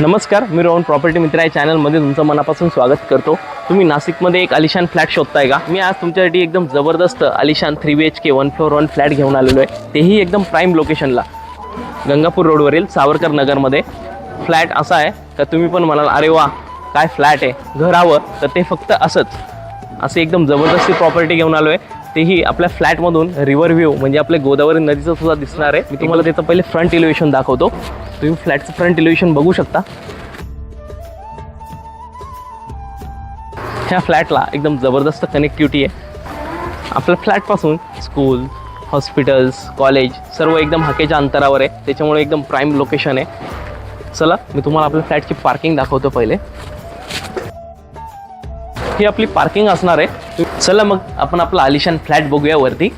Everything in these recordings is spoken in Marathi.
नमस्कार मी रोहन प्रॉपर्टी मित्र या चॅनलमध्ये तुमचं मनापासून स्वागत करतो. तुम्ही नाशिकमध्ये एक आलिशान फ्लॅट शोधताय का? मी आज तुमच्यासाठी एकदम जबरदस्त आलिशान three B H K one floor one flat घेऊन आलेलो आहे. तेही एकदम प्राईम लोकेशनला गंगापूर रोडवरील सावरकर नगरमध्ये. फ्लॅट असा आहे का तुम्ही पण म्हणाल अरे वा काय फ्लॅट आहे. घर हवं. तर ते फक्त असंच. असे एकदम जबरदस्ती प्रॉपर्टी घेऊन आलो आहे तेही आपल्या फ्लॅटमधून रिव्हर व्ह्यू म्हणजे आपल्या गोदावरी नदीचं सुद्धा दिसणार आहे. मी तुम्हाला त्याचं पहिले फ्रंट इलिव्हेशन दाखवतो. तुम्ही फ्लॅटचं फ्रंट इलिव्हेशन बघू शकता. ह्या फ्लॅटला एकदम जबरदस्त कनेक्टिव्हिटी आहे. आपल्या फ्लॅटपासून स्कूल हॉस्पिटल्स कॉलेज सर्व एकदम हाकेच्या अंतरावर आहे. त्याच्यामुळे एकदम प्राईम लोकेशन आहे. चला मी तुम्हाला आपल्या फ्लॅटची पार्किंग दाखवतो पहिले. ही आपली पार्किंग असणार आहे. चला मग आपण आपला आलिशान फ्लॅट बघूया वरती.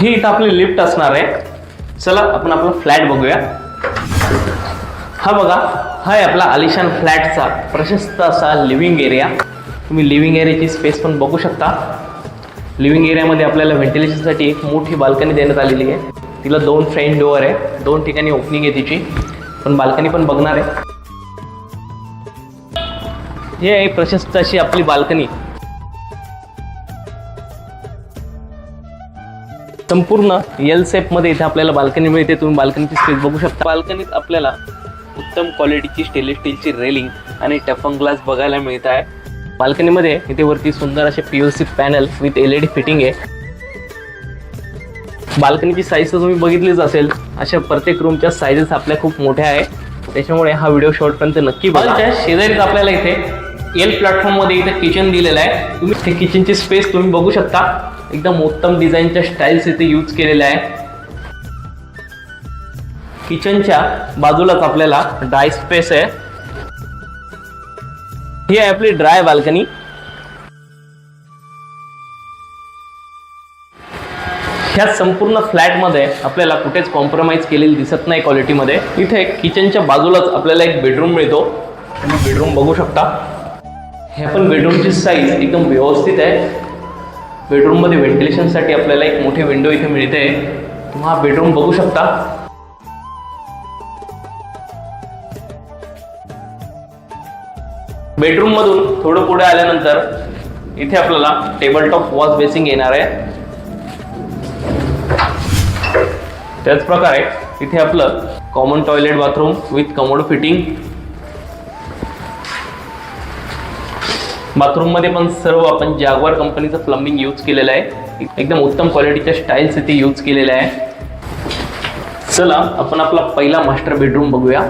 ही इथं आपली लिफ्ट असणार आहे. चला आपण आपला फ्लॅट बघूया. हा बघा हा आहे आपला आलिशान फ्लॅटचा प्रशस्त असा लिव्हिंग एरिया तुम्ही लिव्हिंग एरियाची स्पेस पण बघू शकता. लिव्हिंग एरियामध्ये आपल्याला व्हेंटिलेशनसाठी एक मोठी बाल्कनी देण्यात आलेली आहे. तिला दोन फ्रेंड डोअर आहे. दोन ठिकाणी ओपनिंग आहे तिची. पण बाल्कनी पण बघणार आहे. हे आहे प्रशस्त अशी आपली बाल्कनी. संपूर्ण एलमध्ये इथे आपल्याला बाल्कनी मिळते. तुम्ही बाल्कनीची स्पेस बघू शकता. बाल्कनीत आपल्याला उत्तम क्वालिटीची स्टेनलेस स्टीलची रेलिंग आणि टफन ग्लास बघायला मिळत आहे. बाल्कनीमध्ये इथे वरती सुंदर असे P C panel with L E D fitting आहे. बाल्कनीची साईज तर तुम्ही बघितलीच असेल. अशा प्रत्येक रूमच्या साईजेस आपल्या खूप मोठ्या आहे त्याच्यामुळे हा व्हिडिओ शॉर्टपर्यंत नक्की बघा. शेजारीच आपल्याला इथे एल प्लॅटफॉर्ममध्ये इथे किचन दिलेलं आहे. तुम्ही ते किचनची स्पेस तुम्ही बघू शकता. एकदम उत्तम डिझाईनच्या स्टाईल्स इथे यूज केलेल्या आहे किचनच्या बाजूलाच आपल्याला ड्राय स्पेस आहे. ही आहे आपली ड्राय बाल्कनी ह्या संपूर्ण फ्लॅटमध्ये आपल्याला कुठेच कॉम्प्रोमाइज केलेली दिसत नाही क्वालिटीमध्ये इथे किचनच्या बाजूलाच आपल्याला एक बेडरूम मिळतो. तुम्ही बेडरूम बघू शकता. ह्या पण बेडरूमची साईज एकदम व्यवस्थित आहे. बेडरूममध्ये व्हेंटिलेशनसाठी आपल्याला एक मोठी विंडो इथे मिळते. तुम्ही हा बेडरूम बघू शकता. बेडरूममधून थोडं पुढे आल्यानंतर इथे आपल्याला टेबल टॉप वॉश बेसिंग येणार आहे. त्याच प्रकारे इथे आपलं common toilet bathroom with commode fitting बाथरूममध्ये पण सर्व आपण जागवार कंपनीचं प्लंबिंग यूज केलेलं आहे. एकदम उत्तम क्वालिटीच्या स्टाईल्स इथे यूज केलेल्या आहे. चला आपण आपला पहिला मास्टर बेडरूम बघूया.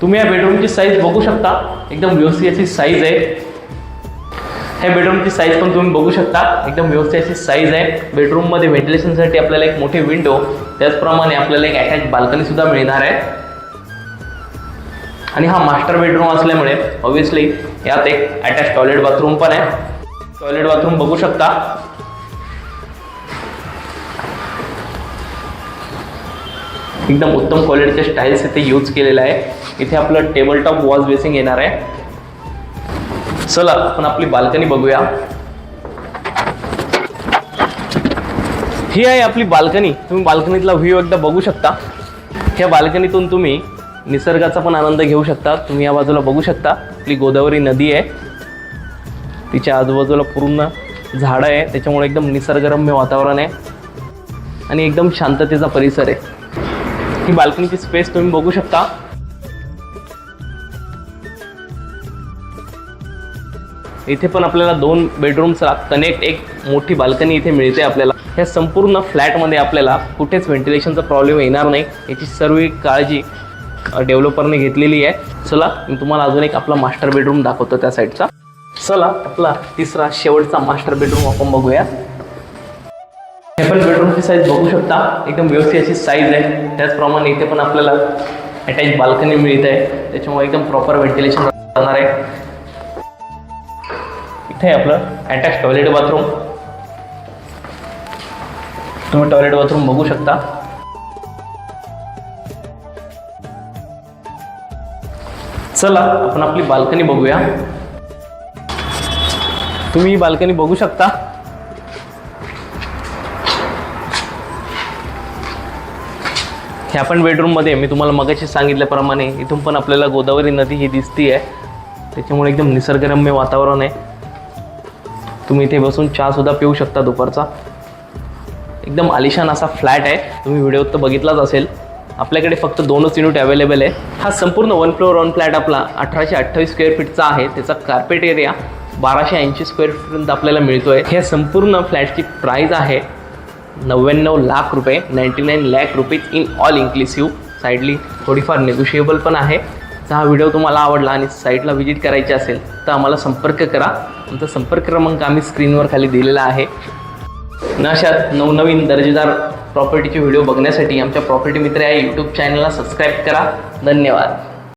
तुम्ही या बेडरूमची साईज बघू शकता. एकदम व्यवस्थित याची साईज आहे. ह्या बेडरूमची साईज पण तुम्ही बघू शकता. एकदम व्यवस्थित अशी साईज आहे. बेडरूममध्ये व्हेंटिलेशनसाठी आपल्याला एक मोठी विंडो त्याचप्रमाणे आपल्याला एक अटॅच बाल्कनी सुद्धा मिळणार आहे. आणि हा मास्टर बेडरूम असल्यामुळे ऑब्विसली यात एक अटॅच टॉयलेट बाथरूम पण आहे. टॉयलेट बाथरूम बघू शकता. एकदम उत्तम क्वालिटीचे स्टाईल्स इथे यूज केलेलं आहे. इथे आपलं टेबल टॉप वॉश बेसिंग येणार आहे. चला आपण आपली बाल्कनी बघूया. ही आहे आपली बाल्कनी. तुम्ही बाल्कनीतला व्ह्यू एकदा बघू शकता. ह्या बाल्कनीतून तुम्ही निसर्गाचा पण आनंद घेऊ शकता. तुम्ही या बाजूला बघू शकता. आपली गोदावरी नदी आहे. तिच्या आजूबाजूला पूर्ण झाडं आहे. त्याच्यामुळे एकदम निसर्गरम्य वातावरण आहे. आणि एकदम शांततेचा परिसर आहे. ही बाल्कनीची स्पेस तुम्ही बघू शकता. इथे पण आपल्याला दोन बेडरूमचा कनेक्ट एक मोठी बाल्कनी इथे मिळते आपल्याला. ह्या संपूर्ण फ्लॅटमध्ये आपल्याला कुठेच व्हेंटिलेशनचा प्रॉब्लेम येणार नाही. याची सर्व काळजी डेव्हलपरने घेतलेली आहे. चला मी तुम्हाला अजून एक आपला मास्टर बेडरूम दाखवतो त्या साईडचा चला आपला तिसरा शेवटचा मास्टर बेडरूम आपण बघूया. हे पण बेडरूमची साईज बघू शकता. एकदम व्यवस्थित अशी साईज आहे. त्याचप्रमाणे इथे पण आपल्याला अटॅच बाल्कनी मिळत. आहे त्याच्यामुळे एकदम प्रॉपर व्हेंटिलेशन राहणार आहे. कुठे आहे आपलं. अटॅच टॉयलेट बाथरूम तुम्ही टॉयलेट बाथरूम बघू शकता. चला आपण आपली बाल्कनी बघूया. तुम्ही बाल्कनी बघू शकता. ह्या पण बेडरूममध्ये मी तुम्हाला मगाशी सांगितल्याप्रमाणे इथून पण आपल्याला गोदावरी नदी ही दिसती आहे त्याच्यामुळे एकदम निसर्गरम्य वातावरण आहे. तुम्ही इथे बसून चहासुद्धा पिऊ शकता दुपारचा. एकदम आलिशान असा फ्लॅट आहे. तुम्ही व्हिडिओत तर बघितलाच असेल. आपल्याकडे फक्त दोनच युनिट अवेलेबल आहे. हा संपूर्ण वन फ्लोअर वन फ्लॅट आपला अठराशे अठ्ठावीस स्क्वेअर फीटचा आहे. त्याचा कार्पेट एरिया बाराशे ऐंशी स्क्वेअर फीटपर्यंत आपल्याला मिळतो आहे ह्या संपूर्ण फ्लॅटची प्राईज आहे नव्याण्णव लाख रुपये. Ninety nine lakh rupees in all inclusive साईडली थोडीफार निगोशिएबल पण आहे. आजचा हा व्हिडिओ तुम्हाला आवडला आणि साईटला व्हिजिट करायची असेल तर आम्हाला संपर्क करा. आमचा संपर्क क्रमांक आम्ही स्क्रीनवर खाली दिलेला आहे. न अशात नवनवीन दर्जेदार प्रॉपर्टीचे व्हिडिओ बघण्यासाठी आमच्या प्रॉपर्टी मित्र या यूट्यूब चॅनलला सबस्क्राईब करा. धन्यवाद.